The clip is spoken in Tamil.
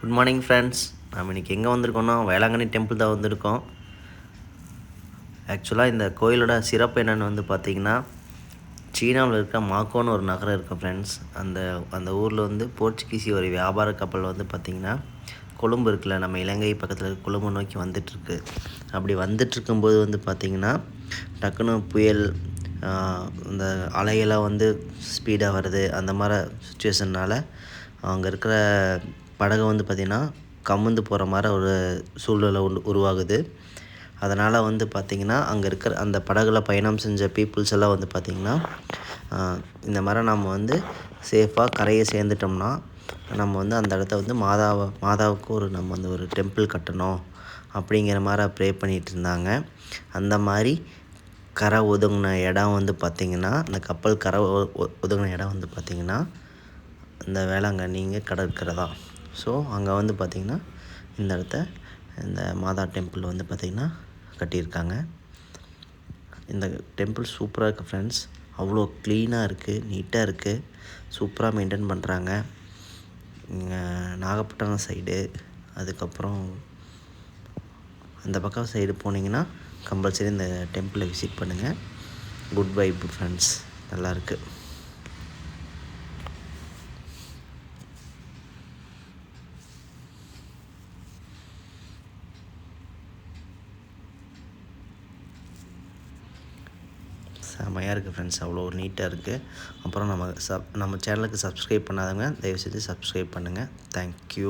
குட் மார்னிங் ஃப்ரெண்ட்ஸ் நம்ம இன்றைக்கி எங்கே வந்திருக்கோம்னா வேளாங்கண்ணி டெம்பிள் தான் வந்திருக்கோம். ஆக்சுவலாக இந்த கோயிலோட சிறப்பு என்னென்னு வந்து பார்த்திங்கன்னா சீனாவில் இருக்க மாக்கோன்னு ஒரு நகரம் இருக்கும் ஃப்ரெண்ட்ஸ் அந்த அந்த ஊரில் வந்து போர்ச்சுகீசி ஒரு வியாபார கப்பல் வந்து பார்த்திங்கன்னா கொழும்பு இருக்குல்ல நம்ம இலங்கை பக்கத்தில் இருக்க கொழும்பு நோக்கி வந்துட்டுருக்கு. அப்படி வந்துட்டுருக்கும்போது வந்து பார்த்திங்கன்னா டக்குன்னு புயல் இந்த அலையெல்லாம் வந்து ஸ்பீடாக வருது. அந்த மாதிரி சுச்சுவேஷன்னால் அங்கே இருக்கிற படகு வந்து பார்த்திங்கன்னா கமுந்து போகிற மாதிரி ஒரு சூழ்நிலை உண்டு உருவாகுது. அதனால் வந்து பார்த்திங்கன்னா அங்கே இருக்கிற அந்த படகுல பயணம் செஞ்ச பீப்புள்ஸ் எல்லாம் வந்து பார்த்திங்கன்னா இந்த மாதிரி நம்ம வந்து சேஃபாக கரையை சேர்ந்துட்டோம்னா நம்ம வந்து அந்த இடத்த வந்து மாதாவை மாதாவுக்கு ஒரு நம்ம வந்து ஒரு டெம்பிள் கட்டணும் அப்படிங்கிற மாதிரி ப்ரே பண்ணிகிட்டு இருந்தாங்க. அந்த மாதிரி கரை ஒதுங்கின இடம் வந்து பார்த்திங்கன்னா அந்த கப்பல் கரை ஒதுங்கின இடம் வந்து பார்த்திங்கன்னா இந்த வேளாங்கண்ணிங்க கடற்கரை தான். ஸோ அங்கே வந்து பார்த்திங்கன்னா இந்த இடத்த இந்த மாதா டெம்பிள் வந்து பார்த்திங்கன்னா கட்டியிருக்காங்க. இந்த டெம்பிள் சூப்பராக இருக்குது ஃப்ரெண்ட்ஸ் அவ்வளோ க்ளீனாக இருக்குது நீட்டாக இருக்குது சூப்பராக மெயின்டைன் பண்ணுறாங்க இங்கே நாகப்பட்டினம் சைடு அதுக்கப்புறம் அந்த பக்கம் சைடு போனீங்கன்னா கம்பல்சரி இந்த டெம்பிளை விசிட் பண்ணுங்கள் குட் வைப் ஃப்ரெண்ட்ஸ் நல்லாயிருக்கு செம்மையாக இருக்குது ஃப்ரெண்ட்ஸ் அவ்வளோ ஒரு நீட்டாக இருக்குது அப்புறம் நம்ம சப் நம்ம சேனலுக்கு சப்ஸ்கிரைப் பண்ணாதவங்க தயவு செய்து சப்ஸ்கிரைப் பண்ணுங்கள் தேங்க்யூ